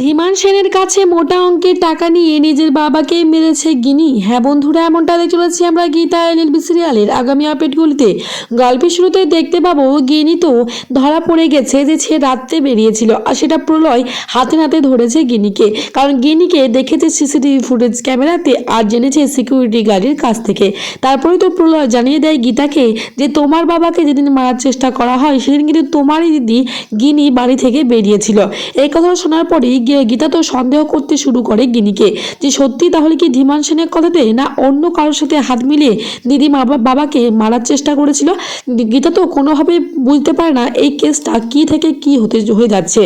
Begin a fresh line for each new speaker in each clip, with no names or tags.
ধীমান সেনের কাছে মোটা অঙ্কের টাকা নিয়ে নিজের বাবাকে মেরেছে গিনি। হ্যাঁ বন্ধুরা, এমনটা দেখে চলেছি আমরা গীতা এলএলবি সিরিয়ালের আগামী আপডেটগুলিতে। গল্পের শুরুতে দেখতে পাবো গিনি তো ধরা পড়ে গেছে যে সে রাত্রে বেরিয়েছিল আর সেটা প্রলয় হাতে নাতে ধরেছে গিনিকে। কারণ গিনিকে দেখেছে সিসিটিভি ফুটেজ ক্যামেরাতে আর জেনেছে সিকিউরিটি গার্ডের কাছ থেকে। তারপরে তো প্রলয় জানিয়ে দেয় গীতাকে যে তোমার বাবাকে যেদিন মারার চেষ্টা করা হয়, সেদিন কিন্তু তোমারই দিদি গিনি বাড়ি থেকে বেরিয়েছিল। এই কথা শোনার পরেই গীতা তো সন্দেহ করতে শুরু করে গিনিকে যে সত্যি তাহলে কি ধীমান সেনের কথাতে না অন্য কারোর সাথে হাত মিলিয়ে দিদি মা বাবাকে মারার চেষ্টা করেছিল? গীতা তো কোনোভাবে বুঝতে পারে না এই কেসটা কি থেকে কি হতে হয়ে যাচ্ছে।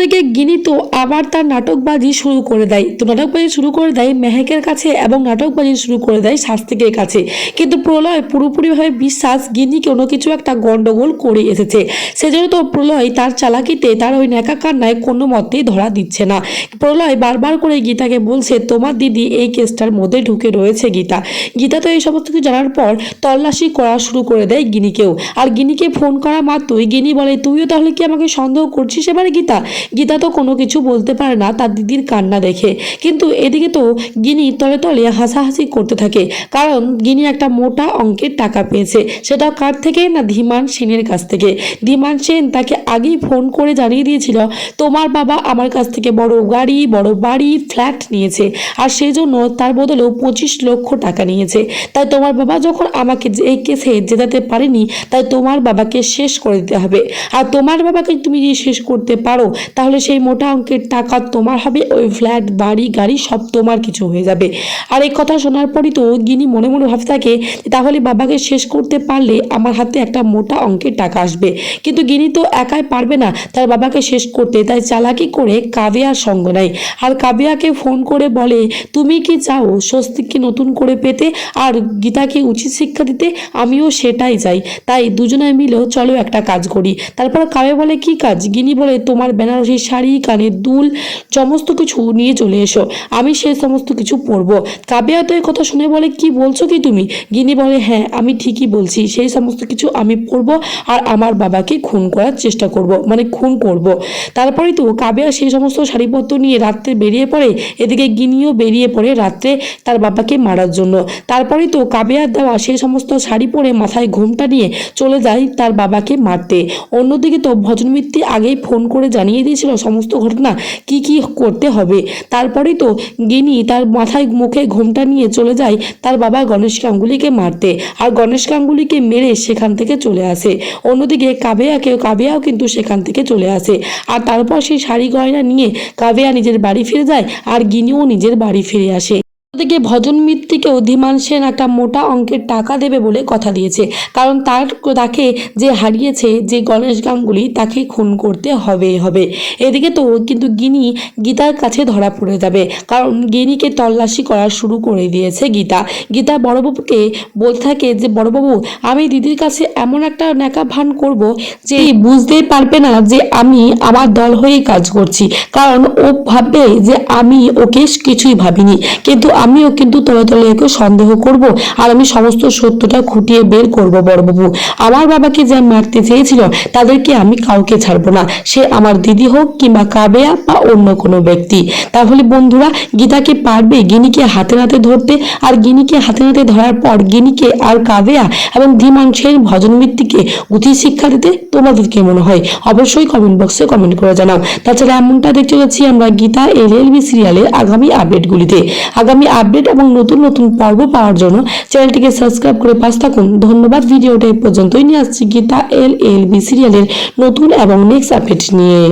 থেকে গিনি তো আবার তার নাটকবাজি শুরু করে দেয়। তো নাটকবাজি শুরু করে দেয় মেহেকের কাছে এবং নাটকবাজি শুরু করে দেয় শাস্তিকের কাছে। কিন্তু প্রলয় পুরোপুরিভাবে বিশ্বাস গিনি কোনো কিছু একটা গন্ডগোল করে এসেছে। সেজন্য তো প্রলয় তার চালাকিতে, তার ওই ন্যাকা কান্নায় কোনো মতেই ধরা দিচ্ছে না। প্রলয় বারবার করে গীতাকে বলছে, তোমার দিদি এই কেসটার মধ্যে ঢুকে রয়েছে গীতা। গীতা তো এই সমস্ত কিছু জানার পর তল্লাশি করা শুরু করে দেয় গিনিকেও। আর গিনিকে ফোন করা মাত্রই গিনি বলে, তুইও তাহলে কি আমাকে সন্দেহ করছিস এবারে গীতা? গীতা তো কোনো কিছু বলতে পারে না, তার দিদির কান্না দেখে। কিন্তু এদিকে তো গিনি তলে তলে হাসাহাসি করতে থাকে, কারণ গিনি একটা মোটা অঙ্কের টাকা পেয়েছে, সেটা কার থেকে না ধীমান সেনের কাছ থেকে? ধীমান সেন তাকে আগেই ফোন করে জানিয়ে দিয়েছিল, তোমার বাবা আমার কাছ থেকে বড় গাড়ি, বড় বাড়ি, ফ্ল্যাট নিয়েছে, আর সেই জন্য তার বদলেও পঁচিশ লক্ষ টাকা নিয়েছে। তাই তোমার বাবা যখন আমাকে যে- কেসে জেতাতে পারেনি, তাই তোমার বাবাকে শেষ করে দিতে হবে। আর তোমার বাবাকে তুমি যদি শেষ করতে পারো তাহলে সেই মোটা অঙ্কের টাকা তোমার হবে, ওই ফ্ল্যাট, বাড়ি, গাড়ি, সব তোমার কিছু হয়ে যাবে। আর এই কথা শোনার পরই তো গিনি মনে মনে ভাবতে থাকে তাহলে বাবাকে শেষ করতে পারলে আমার হাতে একটা মোটা অঙ্কের টাকা আসবে। কিন্তু গিনি তো একাই পারবে না তার বাবাকে শেষ করতে, তাই চালাকি করে কাবিয়ার সঙ্গ নেয়। আর কাবিয়াকে ফোন করে বলে, তুমি কি চাও স্বস্তিককে নতুন করে পেতে? আর গীতাকে উচিত শিক্ষা দিতে? আমিও সেটাই চাই। তাই দুজনে মিলেও চলো একটা কাজ করি। তারপর কাবে বলে, কি কাজ? গিনি বলে, তোমার বেনারসি শাড়ি, কানের দুল, সমস্ত কিছু নিয়ে চলে এসো। আমি সে সমস্ত কিছু পরবো। কাবিয়া তো কথা শুনে বলে, কি বলছো কি তুমি? গিনি বলে হ্যাঁ আমি ঠিকই বলছি। সেই সমস্ত কিছু আমি পরবো আর আমার বাবাকে খুন করার চেষ্টা করব মানে খুন করব। তারপরেই তো কাবিয়া সেই সমস্ত শাড়িপত্র নিয়ে রাত্রে বেরিয়ে পড়ে। এদিকে গিনিও বেরিয়ে পড়ে রাত্রে তার বাবাকে মারার জন্য। তারপরেই তো কাবিয়ার দেওয়া সেই সমস্ত শাড়ি পরে মাথায় ঘুমটা নিয়ে চলে যায় তার বাবাকে মারতে। অন্যদিকে তো ভজনমিত্তি আগেই ফোন করে জানিয়ে দিয়েছিল সমস্ত ঘটনা কি কি করতে হবে? তারপরেই তো গিনি তার মাথায় মুখে ঘোমটা নিয়ে চলে যায় তার বাবা গণেশ গাঙ্গুলিকে মারতে। আর গণেশ গাঙ্গুলিকে মেরে সেখান থেকে চলে আসে। অন্যদিকে কাবেয়াকেও, কাবেয়াও কিন্তু সেখান থেকে চলে আসে। আর তারপর সেই শাড়ি গয়না নিয়ে কাবেয়া নিজের বাড়ি ফিরে যায় আর গিনিও নিজের বাড়ি ফিরে আসে। ওদিকে ভজন মিত্তিকেও ধীমান সেন একটা মোটা অঙ্কের টাকা দেবে বলে কথা দিয়েছে। কারণ তার তাকে যে হারিয়েছে যে গণেশ গাঙ্গুলি তাকে খুন করতে হবে হবে। এদিকে তো কিন্তু গিনি গীতার কাছে ধরা পড়ে যাবে। কারণ গিনিকে তল্লাশি করা শুরু করে দিয়েছে গীতা। গীতা বড়বাবুকে বলতে থাকে যে, বড়বাবু, আমি দিদির কাছে এমন একটা ন্যাকা ভান করব যে বুঝতেই পারবে না যে আমি আমার দল হয়েই কাজ করছি। কারণ ও ভাববে যে আমি ওকে কিছুই ভাবিনি। কিন্তু আমিও কিন্তু তলে তলে ওকে সন্দেহ করব আর আমি সমস্ত সত্যটা খুঁটিয়ে বের করব বড়বাবু। আমার বাবাকে যে মারতে চেয়েছিল, তাদেরকে আমি কাউকে ছাড়বো না। সে আমার দিদি হোক কিংবা কাবেয়া বা অন্য কোনো ব্যক্তি। তাহলে বন্ধুরা, গীতাকে পারবে গিনিকে হাতে নাতে ধরতে, আর গিনিকে হাতে নাতে ধরার পর গিনিকে আর কাবেয়া এবং ধীমান সেন ভজন মিত্তিকে উচিত শিক্ষা দিতে তোমাদের কি মনে হয়? অবশ্যই কমেন্ট বক্সে কমেন্ট করে জানাও। তাছাড়া এমনটা দেখতে পাচ্ছি আমরা গীতা এল এলবি সিরিয়ালের আগামী আপডেটগুলিতে আগামী আপডেট এবং নতুন নতুন পর্ব পাওয়ার জন্য চ্যানেলটিকে সাবস্ক্রাইব করে পাশ থাকুন। ধন্যবাদ, ভিডিওটা এই পর্যন্তই। নিয়ে আসছি গীতা এল এল বি সিরিয়ালের নতুন এবং নেক্সট আপডেট নিয়ে।